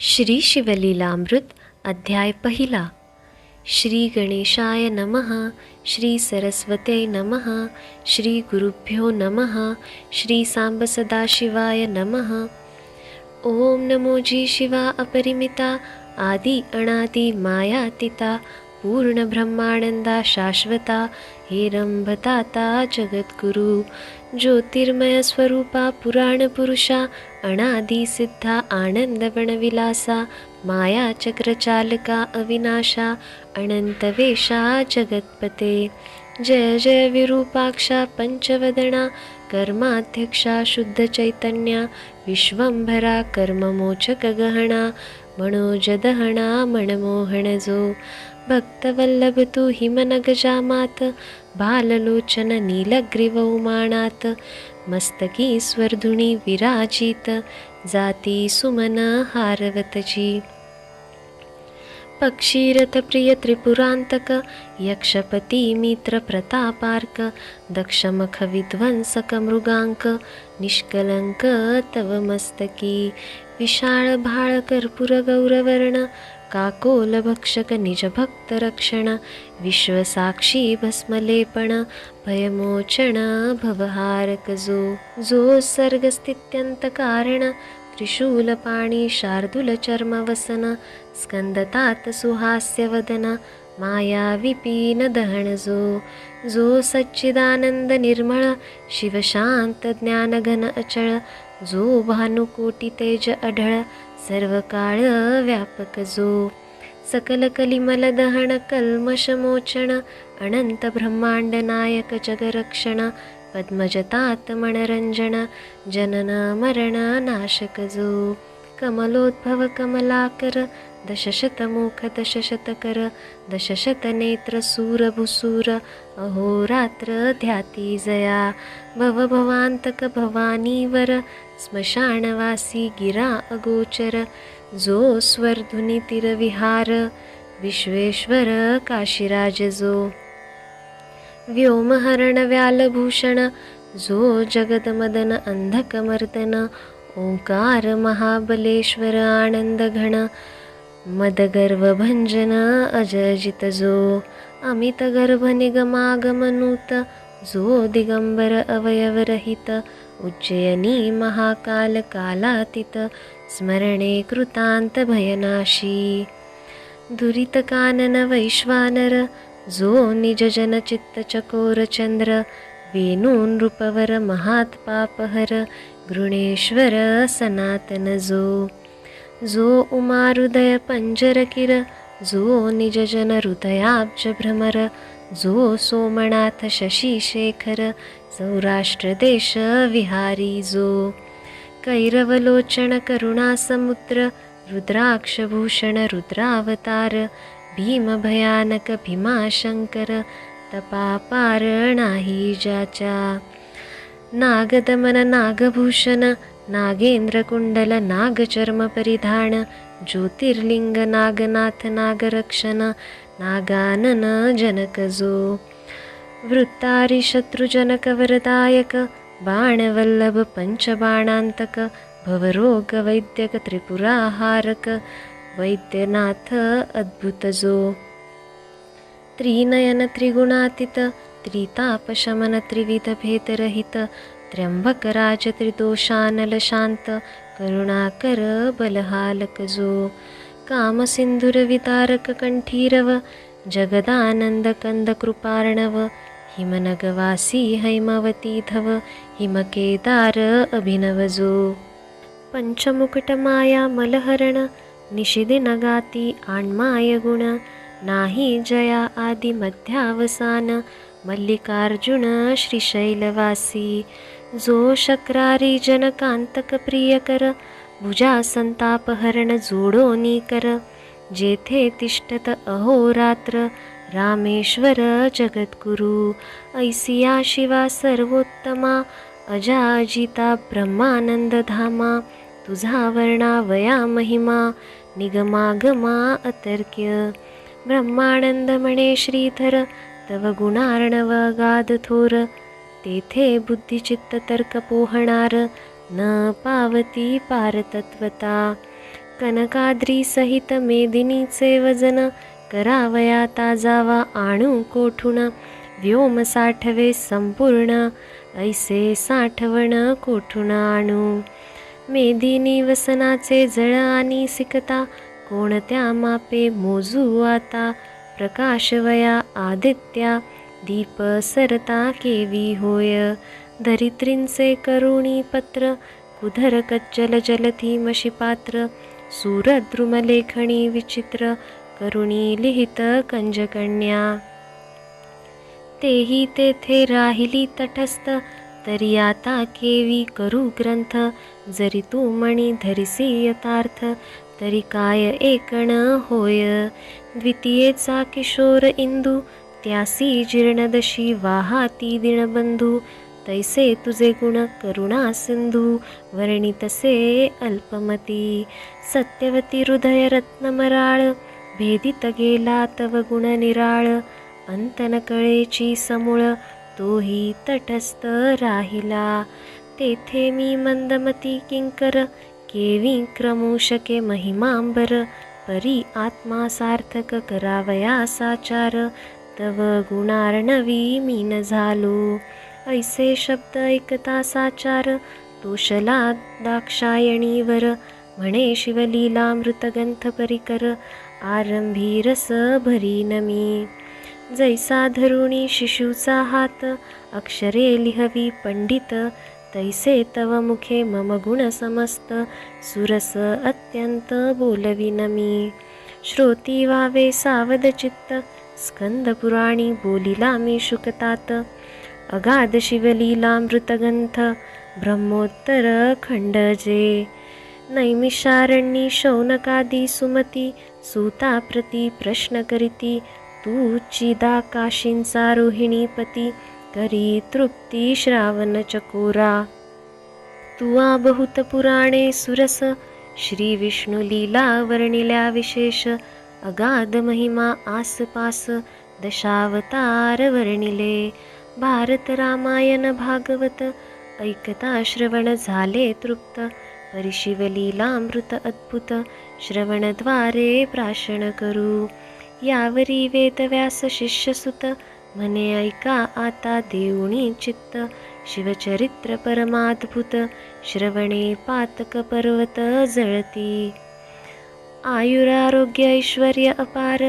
श्री शिवलीलामृत अध्याय पहिला. श्री गणेशाय नमः श्री सरस्वत्यै नमः श्री गुरुभ्यो नमः श्री सांब सदाशिवाय नमः. ओम नमो जी शिवा अपरिमिता आदि अनादि मायातीता पूर्ण ब्रह्मानंदा हे रंभताता जगद्गुरु ज्योतिर्मय स्वरूपा पुराण पुरुषा अनादि सिद्धा आनंदवनविलासा माया चक्रचालका अविनाशा अनंतवेशा जगत्पते। जय जय विरूपाक्षा पंचवदना कर्माध्यक्षा शुद्ध चैतन्या विश्वंभरा कर्ममोचक गहना मनोजदहणा मनमोहणजो भक्तवल्लभ तु हिमनगजामात बाललोचन नीलग्रीवौमाणात् मस्तकी स्वर्धुणी विराजित जाती सुमन हारवतजी पक्षीरथ प्रिय त्रिपुरान्तक यक्षपती मित्र प्रतापार्क दक्षमख विध्वंसक मृगांक निष्कलंक तव मस्तकी विशाळ काकोलभक्षक निजभक्तरक्षण विश्वसाक्षी भस्मलेपण भयमोचण भयमोचना भवहारक जो जो सर्गस्थित्यन्तकारण त्रिशूलपाणि शार्दूलचर्मवसन स्कन्दतात सुहास्यवदन मायाविपीनदहणजो जो जो सच्चिदानन्दनिर्मळ शिवशान्त अचळ जो भानुकोटितेज अढळ सर्व काळ व्यापक जो. सकल कलिमल दहन कल्मशमोचन अनंत ब्रह्मांड नायक जगरक्षण पद्मजतात मनरंजन जनन मरण नाशक जो. कमलोद्भव कमलाकर दशशतमुख दशशतकर दशशतनेत्र सूरभुसूर अहोरात्र ध्याती जया। भवभवान्तक भवानीवर स्मशानवासी गिरा अगोचर जो स्वर्धुनितिरविहार विश्वेश्वर काशीराज जो। व्योमहरण व्यालभूषण जो जगदमदन अंधकमर्दन ओंकार महाबलेश्वर आनंदघन मदगर्वभंजन अजजितजो। जो अमित गर्भ निगमागमनूत जो दिगंबर अवयवरहित। उज्जयनी महाकाल कालातीत। स्मरणे कृतांत भयनाशी। दुरितकानन वैश्वानर जो निजजन चित्तचकोरचंद्र वेणू नृपवर महात्पापहर। गृणेश्वर सनातन जो उमारुदय पंजर किर जो निजजन हृदयाब्ज भ्रमर जो सोमनाथ शशीशेखर सौराष्ट्र देश विहारी जो। कैरवलोचन करुणासमुद्र रुद्राक्षभूषण रुद्रावतार भीमभयानक भीमाशंकर तपापार नाही ज्याच्या नागदमन नागभूषण नागेन्द्रकुण्डलनागचर्मपरिधान ज्योतिर्लिङ्गनागनाथनागरक्षण नागानन जनकजो। वृत्तारिशत्रुजनकवरदायक बाणवल्लभ पञ्चबाणान्तक भवरोग त्रिपुराहारक वैद्यनाथ अद्भुतजो। त्रिनयनत्रिगुणातीत त्रितापशमनत्रिविधेदरहित त्र्यम्बकराजत्रिदोषानलशान्त करुणाकर बलहालकजो कामसिन्धुरवितारककण्ठीरव जगदानन्दकन्दकृपार्णव हिमनगवासी हैमवतीधव हिमकेदार अभिनवजो। पञ्चमुकुटमायामलहरण निषिध नगाति आण्माय नाहि जया आदिमध्यावसान मल्लिकार्जुन श्रीशैलवासी। जो शक्रारी जनकांतक प्रियकर भुजा संतापहरण जोडोनी कर जेथे तिष्ठत अहोरात्र रामेश्वर जगद्गुरु. ऐसिया शिवा सर्वोत्तमा अजाजिता ब्रह्मानंद धामा. तुझा वर्णावया महिमा निगमागमा अतर्क्य. ब्रह्मानंद म्हणे श्रीधर तव गुणार्णव गाद थोर. तेथे बुद्धिचित्त तर्क पोहणार न पावती पारतत्वता. कनकाद्री सहित मेदिनीचे वजन करावया ताजावा आणू कोठून? व्योम साठवे संपूर्ण ऐसे साठवण कोठून आणू? मेदिनी वसनाचे जळ आणि सिकता कोणत्या मापे मोजू आता? प्रकाशवया आदित्या दीप सरता केवी होय. धरित्रींचे करुणी पत्र कुधर कच्चल जलथी मशी पात्र. सूरद्रुमलेखणी विचित्र करुणी लिहित कंजकन्या. तेही तेथे राहिली तटस्थ तरी आता केवी करू ग्रंथ. जरी तू मणी धरिसी यथार्थ तरी काय एकण होय. द्वितीयेचा किशोर इंदू त्यासी जीर्णदशी वाहाती दिनबंधू तैसे तुझे गुण करुणा सिंधू वर्णितसे अल्पमती। सत्यवती हृदय रत्नमराळ भेदित गेला तव गुण निराळ अंतन कळेची समूळ तोही तटस्थ राहिला। तेथे मी मंदमती किंकर केवी क्रमू शके महिमांबर परी आत्मा सार्थक करावया साचार तव गुणार्णवी मीन झालो. ऐसे शब्द ऐकता साचार तोषला दाक्षायणीवर म्हणे शिवलीलामृतगंथ परिकर आरंभी रस भरी नमी जैसा धरुणी शिशूचा हात अक्षरे लिहवी पंडित तैसे तव मुखे मम गुण समस्त सुरस अत्यंत बोलविनमी श्रोती वावे सावध चित्त स्कंदपुराणी बोलिला मी शुकतात. अगाध शिवलीलामृतगंथ ब्रह्मोत्तर खंडजे. नैमिषारण्यी शौनकादी सुमती सूता प्रती प्रश्न करीती. तू चिदाकाशींचा रोहिणीपती करी तृप्ती श्रावण चकोरा. तुवा बहुत पुराणे सुरस श्री विष्णू लीला वर्णिल्या विशेष. अगाध महिमा आसपास दशावतार वर्णिले भारत रामायण भागवत ऐकता श्रवण झाले तृप्त। परिशिवलीलामृत अद्भुत श्रवणद्वारे प्राशन करू। यावरी वेदव्यास शिष्यसुत म्हणे ऐका आता देऊणी चित्त। शिवचरित्र परमाद्भुत श्रवणे पातक पर्वत जळती। आयुरारोग्य ऐश्वर अपार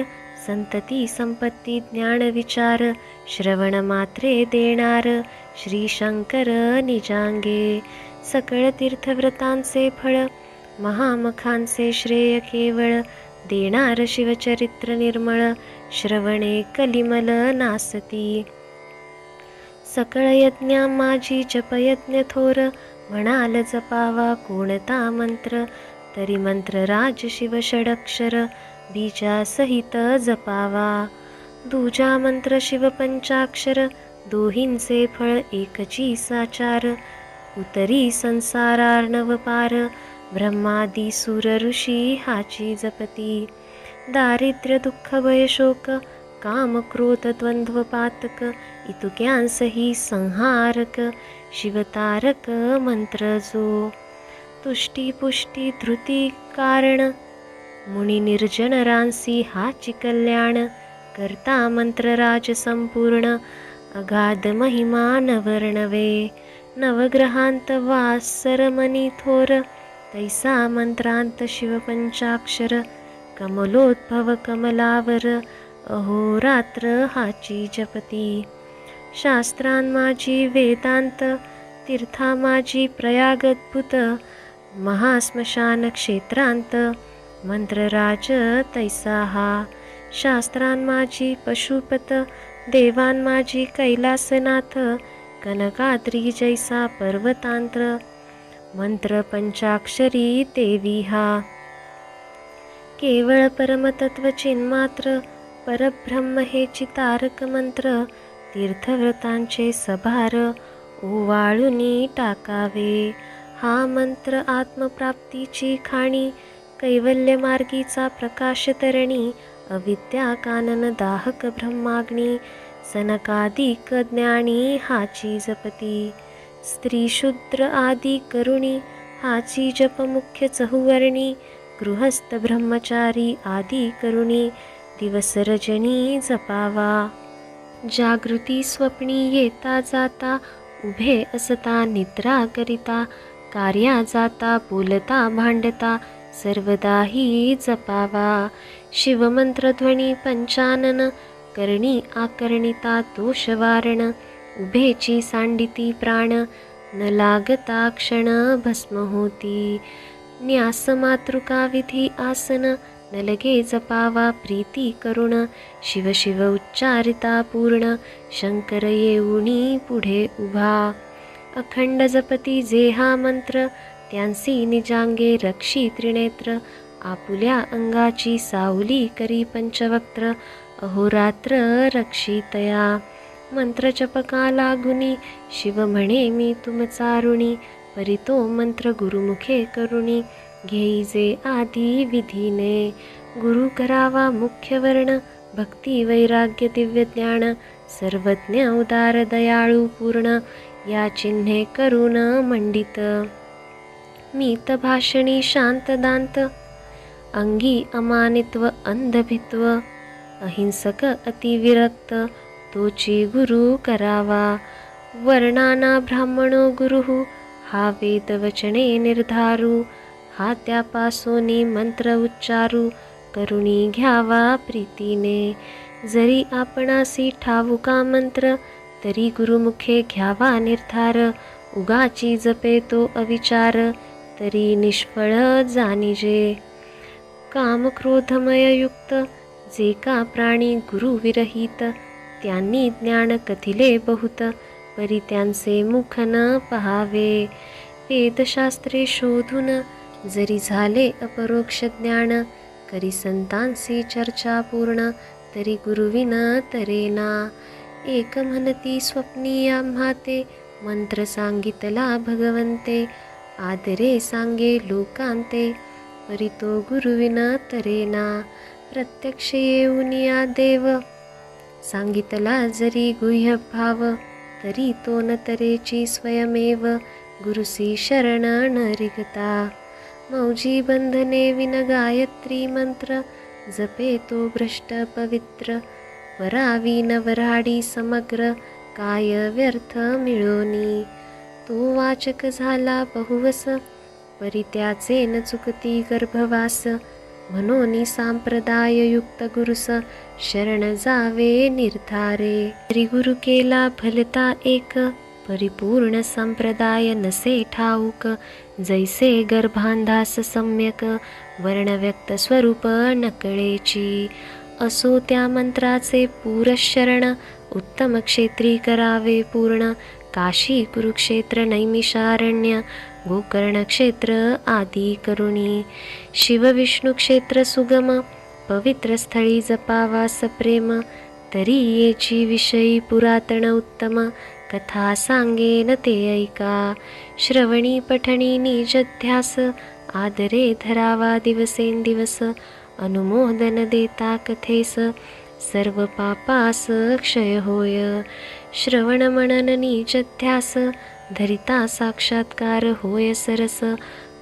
संतती संपत्ती ज्ञान विचार श्रवण मात्रे देणार श्री शंकर निजांगे. सकळ तीर्थव्रतांचे फळ महामखांचे श्रेय केवळ देणार शिवचरित्र निर्मळ श्रवणे कलिमल नासती. सकळ यज्ञा माझी जपयज्ञ थोर म्हणाल जपावा कोणता मंत्र तरी मंत्र राज शिव षडक्षर बीजा सहित जपावा. दूजा मंत्र शिव पंचाक्षर दोहींचे फळ एकची साचार. उतरी संसारार्णव पार ब्रह्मादी सुर ऋषी हाची जपती. दारिद्र्य दुःख भयशोक काम क्रोध द्वंद्व पातक इतुक्यांसही संहारक शिवतारक मंत्र जो. तुष्टी पुष्टी धृती कारण मुनी निर्जन रांसी हाची कल्याण करता मंत्रराज संपूर्ण अगाध महिमा नवर्णवे नवग्रहांत वासरमणी थोर तैसा मंत्रांत शिवपंचाक्षर कमलोद्भव कमलावर अहोरात्र हाची जपती। शास्त्रां माझी वेदांत तीर्था माझी प्रयागद्भुत महाश्मशान क्षेत्रांत मंत्रराज तैसा हा शास्त्रां माझी पशुपत देवान माझी कैलासनाथ कनकाद्री जैसा पर्वतांत्र मंत्र पंचाक्षरी देवी। हा केवळ परमतत्व चिन्मात्र परब्रह्म हे चितारक मंत्र तीर्थव्रतांचे सभार ओवाळुनी टाकावे। हा मंत्र आत्मप्राप्तीची खाणी कैवल्य मार्गीचा प्रकाश तरणी अविद्या कानन दाहक ब्रह्माग्नी सनकादिक ज्ञानी हाची जपती स्त्री शूद्र आदी करुणी हाची जप मुख्य चहुवर्णी गृहस्थ ब्रह्मचारी आदी करुणी दिवस रजनी जपावा. जागृती स्वप्नी येता जाता उभे असता निद्रा करिता कार्या जाता बोलता भांडता सर्वदाही जपावा. शिवमंत्रध्वनी पंचानन करणी आकर्णिता दोषवारण उभेची सांडिती प्राण न लागता क्षण भस्म होती न्यास मातृका विधी आसन न लगे जपावा प्रीती करुण शिव शिव उच्चारिता पूर्ण शंकर येऊणी पुढे उभा. अखंड जपती जे हा मंत्र त्यांसी निजांगे रक्षी त्रिनेत्र आपुल्या अंगाची सावली करी पंचवक्त्र अहोरात्र रक्षितया मंत्रजपका लागुनी शिव म्हणे मी तुम चारुणी परितो मंत्र गुरुमुखे करुणी घेईजे आधी विधीने. गुरु करावा मुख्य वर्ण भक्ती वैराग्य दिव्य ज्ञान सर्वज्ञ उदार दयाळू पूर्ण या चिन्हे करून मंडित. मीत भाषणी शांत दांत अंगी अमानित्व अंधभित्व अहिंसक अतिविरक्त तोची गुरु करावा. वर्णाना ब्राह्मणो गुरु हा वेदवचने निर्धारू. हा त्यापासोनी मंत्र उच्चारू करुणी घ्यावा प्रीतीने. जरी आपणासी ठावुका मंत्र तरी गुरुमुखे घ्यावा निर्धार उगाची जपे तो अविचार तरी निष्फळ जानिजे कामक्रोधमययुक्त जे का प्राणी गुरुविरहित त्यांनी ज्ञान कथिले बहुत परी त्यांचे मुख न पहावे. वेदशास्त्रे शोधून जरी झाले अपरोक्ष ज्ञान करी संतांसी चर्चा पूर्ण तरी गुरुविन तरेना. एक म्हणती स्वप्नी आम्हा ते मंत्र सांगितला भगवंते आदरे सांगे लोकांते परितो गुरुविना तरेना प्रत्यक्ष येऊन या देव. सांगितला जरी गुह्य भाव तरी तो न तरेची स्वयमेव गुरुसी शरण न रिगता मौजी बंधने विन गायत्री मंत्र जपे तो भ्रष्ट पवित्र वरावी नवराडी समग्र काय व्यर्थ मिळोनी? तो वाचक झाला बहुवस परित्याचे न चुकती गर्भवास. म्हणून सांप्रदाययुक्त गुरुस शरण जावे निर्धारे. त्रिगुरु गुरु केला भलता एक परिपूर्ण संप्रदाय नसे ठाऊक. जैसे गर्भांधास सम्यक वर्णव्यक्त स्वरूप नकळेची. असो त्या मंत्राचे पूरशरण. उत्तम क्षेत्री करावे पूर्ण. काशी कुरुक्षेत्र नैमिषारण्य. गोकर्ण क्षेत्र आदी करुणी. शिवविष्णू क्षेत्र सुगम. पवित्र स्थळी जपावा सप्रेम. तरी येची विषयी पुरातन उत्तम. कथा सांगेन ते ऐका. श्रवणी पठणी निजध्यास. आदरे धरावा दिवसेंदिवस. अनुमोदन देता कथेस सर्व पापास क्षय होय। श्रवण मनन निजध्यास धरिता साक्षात्कार होय सरस।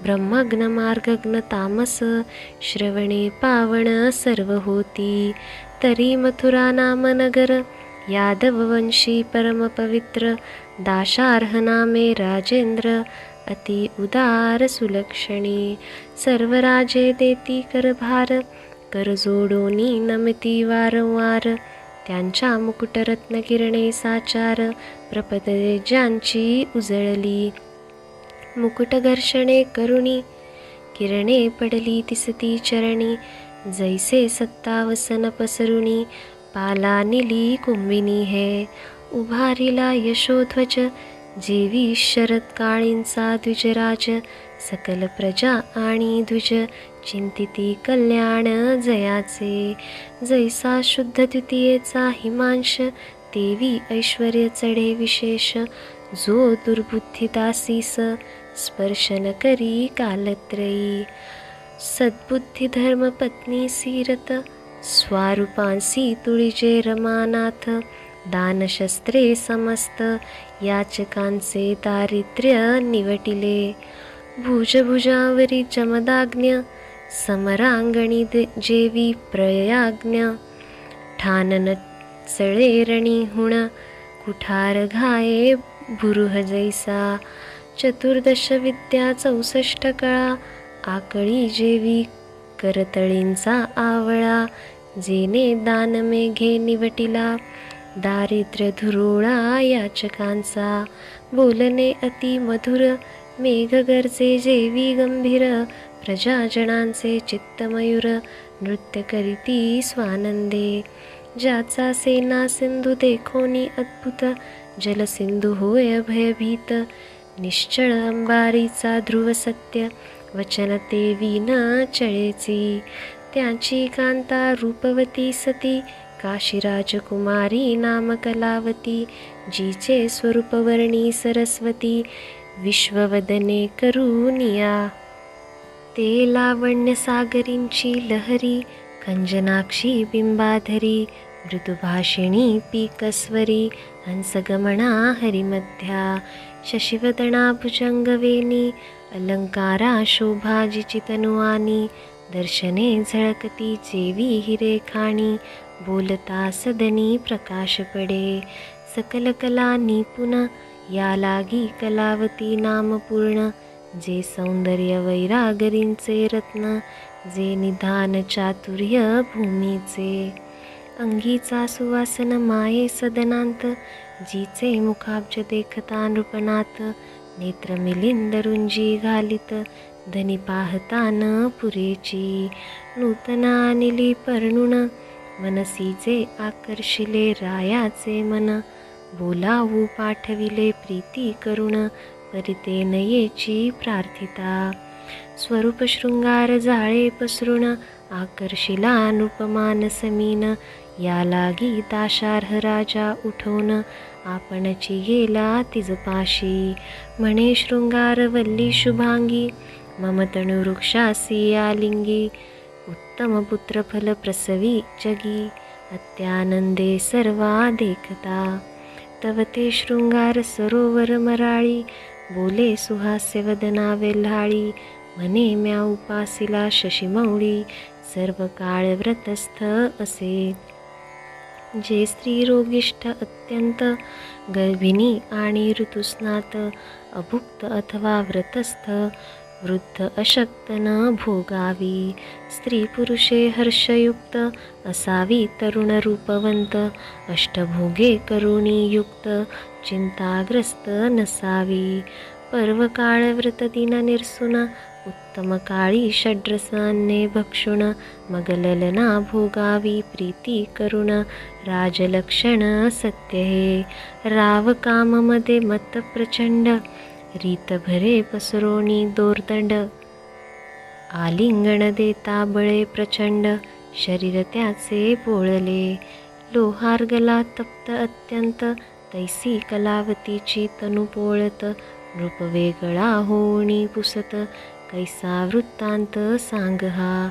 ब्रह्मग्न मार्गग्न तामस श्रवणे पावण सर्व होती तरी मथुरा नाम नगर यादववंशी परमपवित्र दाशार्ह नामे राजेंद्र अति उदार सुलक्षणी सर्व राजे देती करभार कर जोडोनी नमती वारंवार त्यांच्या मुकुटरत्न किरणे साचार प्रपदे ज्यांची उजळली. मुकुट घर्षणे करुणी किरणे पडली तिसती चरणी जैसे सत्तावसन पसरुणी पाला निली कुंभिनी हे. उभारिला यशोध्वज जेवी शरद काळींचा द्विजराज सकल प्रजा आणि द्विज चिंतिती कल्याण जयाचे. जैसा शुद्ध द्वितीयेचा हिमांश देवी ऐश्वर चढे विशेष. जो दुर्बुद्धिदासीस स्पर्शन करी कालत्रयी. सद्बुद्धी धर्म पत्नी सीरत स्वारूपांसी तुळीजे रमानाथ. दानशस्त्रे समस्त याचकांचे दारिद्र्य निवटिले. भुजभुजावरी चमदाग्न्य समरांगणी दे जेवी प्रयाज्ञ. ठानन चळेरणी हुण कुठार घाये भुरुह जैसा. चतुर्दश विद्या चौसष्ट कळा आकळी जेवी करतळींचा आवळा. जेने दानमेघे निवटिला दारिद्र्य धुरोळा याचकांचा बोलणे अति मधुर मेघ गरजे जेवी गंभीर प्रजाजनांचे चित्तमयूर नृत्य करीती स्वानंदे. ज्याचा सेना सिंधू देखोनी अद्भुत जलसिंधू होय भयभीत. निश्चळ अंबारीचा ध्रुव सत्य वचन ते विना चळेची. त्याची कांता रूपवती सती काशीराजकुमारी नाम कलावती जीचे स्वरूपवर्णी सरस्वती विश्ववदने करुनिया ते लावण्य सागरींची लहरी कंजनाक्षी बिंबाधरी मृदुभाषिणी पीकस्वरी हंसगमना हरिमध्या शशिवदना भुजंगवेणी अलंकारा दर्शने झळकती जेवी हिरेखाणी बोलता सदनी प्रकाश पडे सकल कला निपुण या लागी कलावती नामपूर्ण. जे सौंदर्य वैरागरींचे रत्न जे निधान चातुर्य भूमीचे. अंगीचा सुवासन माये सदनांत जीचे मुखाब्ज देखता नृपनाथ नेत्र मिलिंद रुंजी घालित धनी पाहतान पुरेची. नूतना निली परणुण मनसीचे आकर्षिले रायाचे मन. बोलावू पाठविले प्रीती करुण परिते नयेची प्रार्थिता. स्वरूप शृंगार जाळे पसरुण आकर्षिला अनुपमान समीन. या लागी दाशार्ह राजा उठवून आपणची गेला तिजपाशी. म्हणे शृंगार वल्ली शुभांगी मम तणुवृक्षासी आलिंगी. उत्तम प्रसवी जगी अत्यानंदे सर्वा देखता तव ते शृंगार सरोवर मराळी बोले सुहास्य वदना वेल्हाळी म्हणे म्या उपासिला शशिमौळी सर्व काळ व्रतस्थ असे जे स्त्री रोगिष्ठ अत्यंत गर्भिणी आणि ऋतुस्नात अभुक्त अथवा व्रतस्थ वृद्ध अशक्त न भोगावी स्त्री पुरुषे हर्षयुक्त असावी तरुण रूपवंत अष्टभोगे करुणी युक्त चिंताग्रस्त नसावी. पर्व काळ उत्तमकाळी निर्सुन उत्तम काळी षड्रसान्ने भक्षुण मगललना भोगावी प्रीती करुण राजलक्षण सत्य हे. राव काममध्ये मत रीत भरे पसरोणी दोरदंड. आलिंगण देता बळे प्रचंड शरीर त्याचे पोळले लोहार गला तप्त अत्यंत तैसी कलावतीची तनु पोळत. नृप वेगळा होणी पुसत कैसा वृत्तांत सांग हा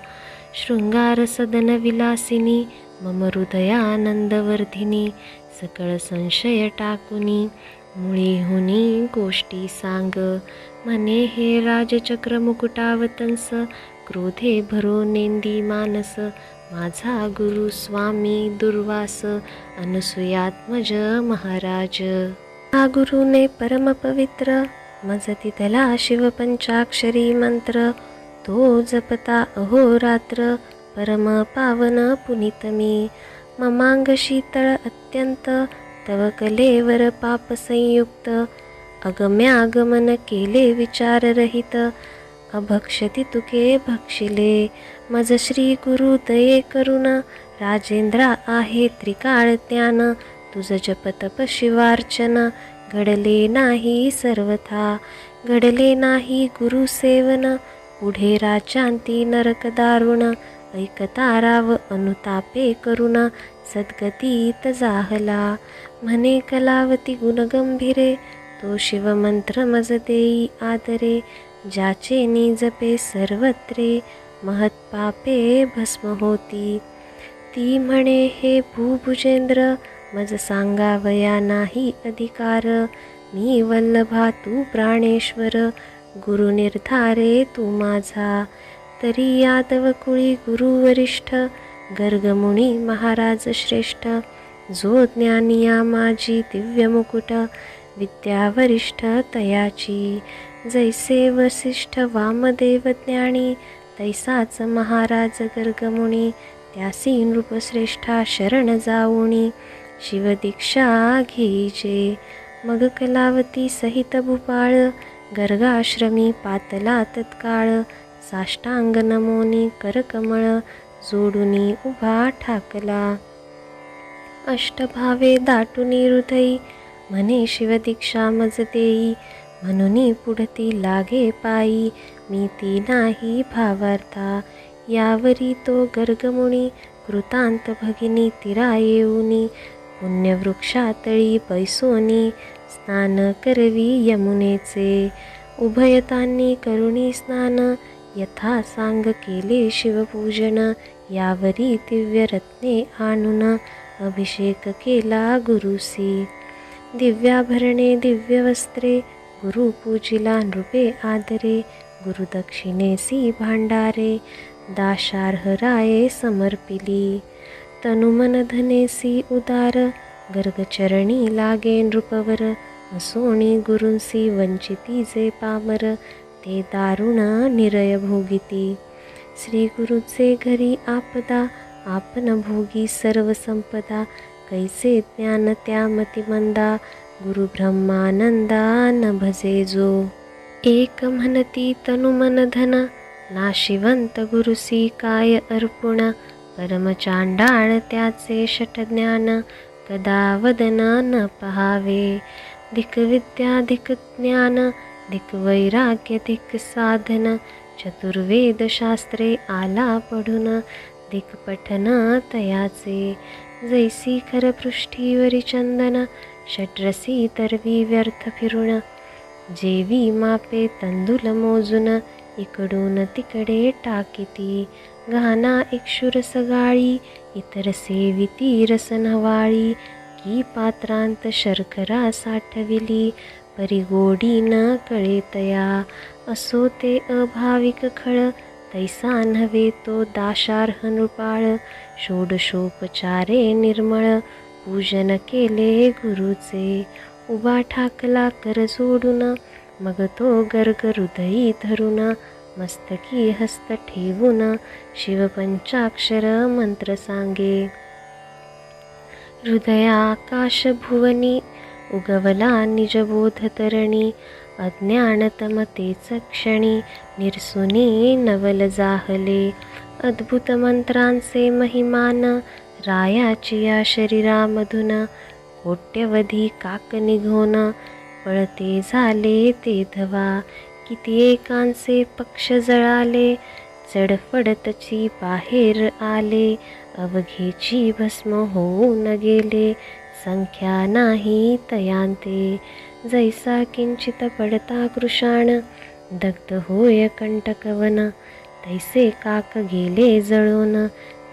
शृंगार सदन विलासिनी मम हृदयानंदवर्धिनी सकळ संशय टाकुनी. मुळी हुनी गोष्टी सांग. मने हे राजचक्र मुकुटावतंस क्रोधे भरो नेंदी मानस. माझा गुरु स्वामी दुर्वास अनसुयात्मज महाराज. हा गुरुने परमपवित्र मज तिथला शिवपंचाक्षरी मंत्र. तो जपता अहोरात्र परम पावन पुनितमी ममांग शीतळ अत्यंत तव कलेवर पाप संयुक्त अगम्यागमन केले विचाररहित. अभक्षति तुके भक्षिले मज श्री गुरु दये करुण. राजेंद्रा आहे त्रिकाळ ज्ञान तुझ जप तप शिवार्चन. घडले नाही सर्वथा घडले नाही गुरुसेवन पुढे राजांती नरक दारुण ऐकता राव अनुतापे करुण. सद्गतीत जाहला म्हणे कलावती गुणगंभीरे तो शिवमंत्र मज देई आदरे ज्याचे निजपे सर्वत्रे महत्पापे भस्म होती. ती म्हणे हे भूभुजेंद्र मज सांगावया नाही अधिकार. मी वल्लभा तू प्राणेश्वर गुरु निर्धारे तू माझा. तरी यादव कुळी गुरुवरिष्ठ गर्गमुनी महाराज श्रेष्ठ जो ज्ञानिया माझी दिव्य मुकुट विद्यावरिष्ठ तयाची. जैसे वसिष्ठ वामदेव ज्ञानी तैसाच महाराज गर्गमुनी त्यासी नृपश्रेष्ठा शरण जाऊणी शिवदीक्षा घेजे मग कलावती सहित भूपाळ गर्गाश्रमी पातला तत्काळ साष्टांग नमोनी करकमळ जोडूनी उभा ठाकला. अष्टभावे दाटुनी हृदयी म्हणे शिवदीक्षा मज देई म्हणून पुढती लागे पायी मी ती नाही भावार्था. यावरी तो गर्गमुनी कृतांत भगिनी तिरा येऊनी पुण्यवृक्षातळी बैसोनी स्नान करवी यमुनेचे. उभयतांनी करुणी स्नान यथा सांग केले शिवपूजन यावरी दिव्य रत्ने आणून अभिषेक केला गुरुसी. दिव्याभरणे दिव्य वस्त्रे गुरु पूजिला नृपे आदरे गुरुदक्षिणेसी भांडारे दाशार्हराये समर्पिली. तनुमनधनेसी उदार गर्गचरणी लागे नृपवर असोणी गुरुंसी वंचिती जे पामर ते दारुण निरय भोगिती. श्री गुरुचे घरी आपदा आपण भोगी सर्व संपदा कैसे ज्ञान त्या मतिमंदा गुरु ब्रह्मानंदा न भजे जो। एक म्हणती तनुमन धन नाशिवंत गुरुसी काय अर्पुण परमचांडाळ त्याचे षटज्ञान कदा वदना न पहावे। धिक विद्या धिक ज्ञान धिक वैराग्य धिक साधन चतुर्वेदशास्त्रे आला पढून दिक्पठना तयाचे जैसी खरपृष्ठीवरी चंदन षट्रसी तरवी व्यर्थ फिरुण जेवी मापे तंदुल मोजून इकडून तिकडे टाकीती। घाना इक्षुर सगाळी इतर सेविती रसनवाळी। की पात्रांत शर्करा साठविली। परिगोडी न कळेतया असो ते अभाविक खळ तैसा नव्हे तो दाशार्ह नृपाळ. षोडशोपचारे निर्मळ पूजन केले गुरुचे. उभा ठाकला कर जोडून मग तो गर्ग हृदयी धरून. मस्तकी हस्त ठेवून शिवपंचाक्षर मंत्र सांगे. हृदयाकाश भुवनी उगवला निजबोधतरणी अज्ञानतमतेच क्षणी निरसुनी नवल जाहले. अद्भुत मंत्रांचे महिमान रायाचिया शरीरामधून कोट्यवधी काक निघोन पळते झाले ते धवा. किती एकांचे पक्ष जळाले चढफडतची बाहेर आले. अवघेची भस्म होऊन गेले संख्या नाही तयांते. जैसा किंचित पडता कृषाण दग्ध होय कंटकवन. तैसे काक गेले जळून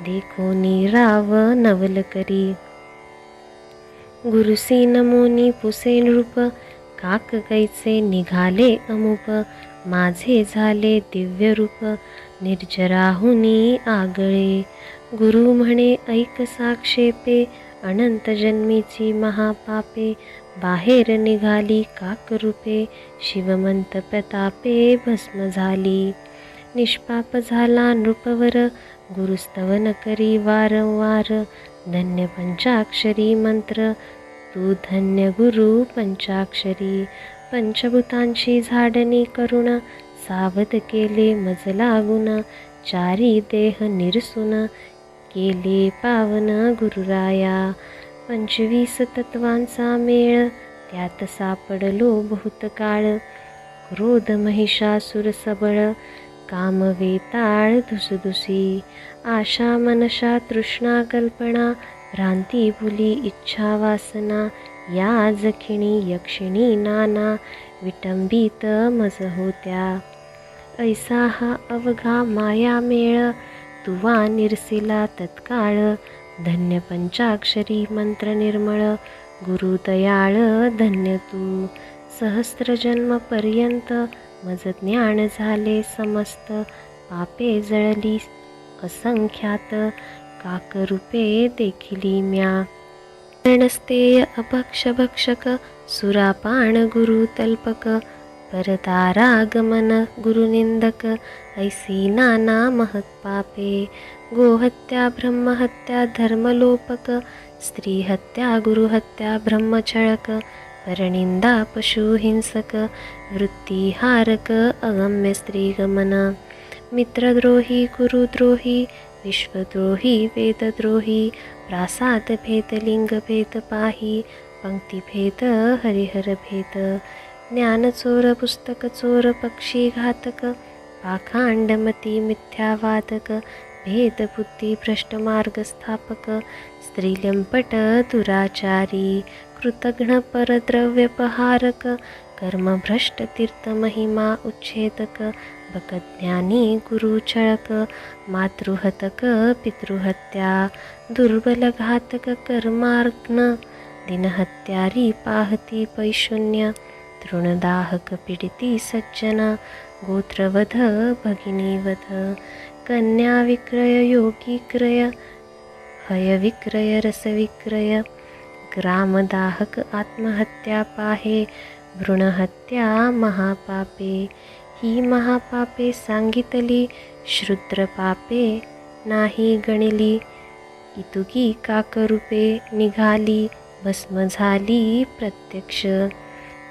देखो राव नवल करी गुरुसी नमोनी पुसे नृप काक कैचे निघाले अमुप. माझे झाले दिव्य रूप निर्जराहुनी आगळे. गुरु म्हणे ऐक साक्षेपे अनंत जन्मीची महापापे बाहेर निघाली काकरूपे शिवमंत प्रतापे भस्म झाली. निष्पाप झाला नृपवर गुरुस्तवन करी वारंवार. धन्य पंचाक्षरी मंत्र तू धन्य गुरु पंचाक्षरी. पंचभूतांची झाडणी करुण सावध केले मज लागून. चारी देह निरसून केले पावन गुरुराया. पंचवीस तत्वांचा मेळ त्यात सापडलो बहुत काळ क्रोध महिषासुर सबळ कामवेताळ धुसधुसी. आशा मनशा तृष्णा कल्पना भ्रांती भुली इच्छा वासना. या जखिणी यक्षिणी नाना विटंबित मज होत्या. ऐसा हा अवघा माया मेळ तुवा निरसिला तत्काळ धन्य पंचाक्षरी मंत्र निर्मळ गुरुदयाळ धन्य तू. सहस्त्रजन्मपर्यंत मज ज्ञान झाले समस्त पापे जळली असंख्यात काकरूपे देखिली म्या. रणस्तेय अभक्ष भक्षक सुरापान गुरु तल्पक परतारागमन नाना महत्पापे गोहत्या ब्रह्महत्या धर्मलोपक। स्त्रीहत्या गुरुहत्या ब्रह्मछळक परनिंदा पशुहिंसक वृत्तिहारक अगम्य स्त्रीगमन। मित्रद्रोही गुरुद्रोही। विश्वद्रोही वेदद्रोही। प्रासादभेद लिंगभेद पाही पंक्तिभेद हरिहरभेद ज्ञानचोरपुस्तकचोरपक्षीघातक पाखाण्डमतिमिथ्यावादक भेदबुद्धि भ्रष्टमार्गस्थापक स्त्रीलिम्पट दुराचारी कृतघ्नपरद्रव्यपहारक कर्मभ्रष्टतीर्थमहिमा उच्छेदक भगज्ञानी गुरुचळक मातृहतक पितृहत्या दुर्बलघातक कर्माग्न दिनहत्यारी पाहति पैशून्य तृणदाहक पीडिती सज्जन गोत्रवध भगिनीवध कन्याविक्रय योगीक्रय हयविक्रय रसविक्रय ग्रामदाहक आत्महत्या पाहे भ्रूणहत्या महापापे ही महापापे सांगितली श्रुद्रपापे नाही गणिली इतुकी काकरूपे निघाली भस्म झाली प्रत्यक्ष.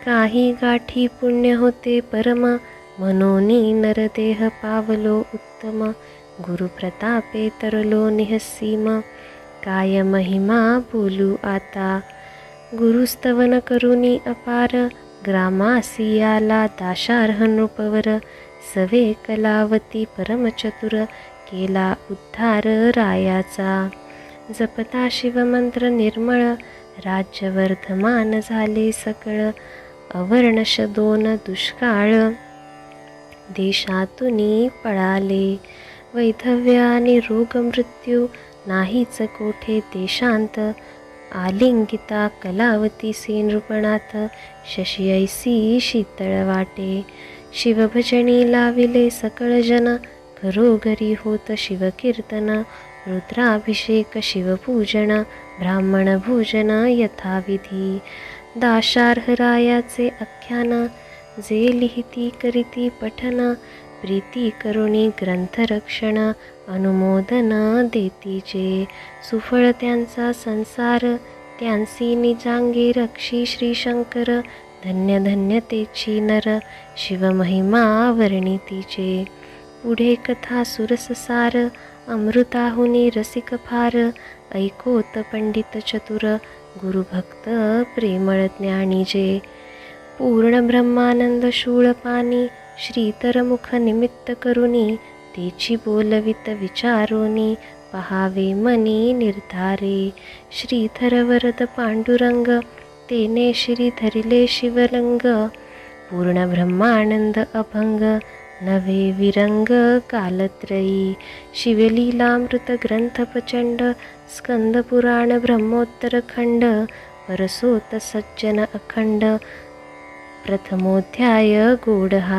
काही गाठी पुण्य होते परम मनोनी नरदेह पावलो उत्तम गुरुप्रतापे तरलो निहसीमा काय महिमा बोलू आता गुरुस्तवन करुनी अपार ग्रामासियाला दाशार्ह नृपवर सवे कलावती परमचतुर केला उद्धार रायाचा जपता शिवमंत्र निर्मळ राज्यवर्धमान झाले सकळ अवर्णश दोन दुष्काळ। देशातूनी पळाले वैधव्याने रोगमृत्यू रोग मृत्यू नाहीच कोठे देशांत। आलिंगिता कलावती सेनृपणात शशी ऐसी शीतळ वाटे। शिवभजनी लाविले सकळ जन घरोघरी होत शिवकीर्तन। रुद्राभिषेक शिवपूजन ब्राह्मण भोजन यथाविधी। दाशार्हरायाचे आख्यान जे लिहिती करीती पठन प्रीती करुणी ग्रंथरक्षण अनुमोदन देतीचे सुफळ त्यांचा संसार त्यांसी निजांगे रक्षी श्रीशंकर धन्य धन्य तेची नर शिवमहिमा वर्णितीचे पुढे कथा सुरससार अमृताहुनी रसिक फार ऐकोत पंडित चतुर गुरुभक्त प्रेमळ ज्ञानीजे पूर्ण शूळपानी श्रीतरमुख निमित्त करुनी तेची बोलवित विचारोनी पहावे मनी निर्धारे श्रीधर वरद पांडुरंग तेने श्री धरिले शिवलिंग पूर्ण ब्रह्मानंद अभंग नवे विरंग कालत्रयी शिवलीलामृत स्कन्दपुराण ब्रह्मोत्तरखण्ड परसूतसज्जन गूढः।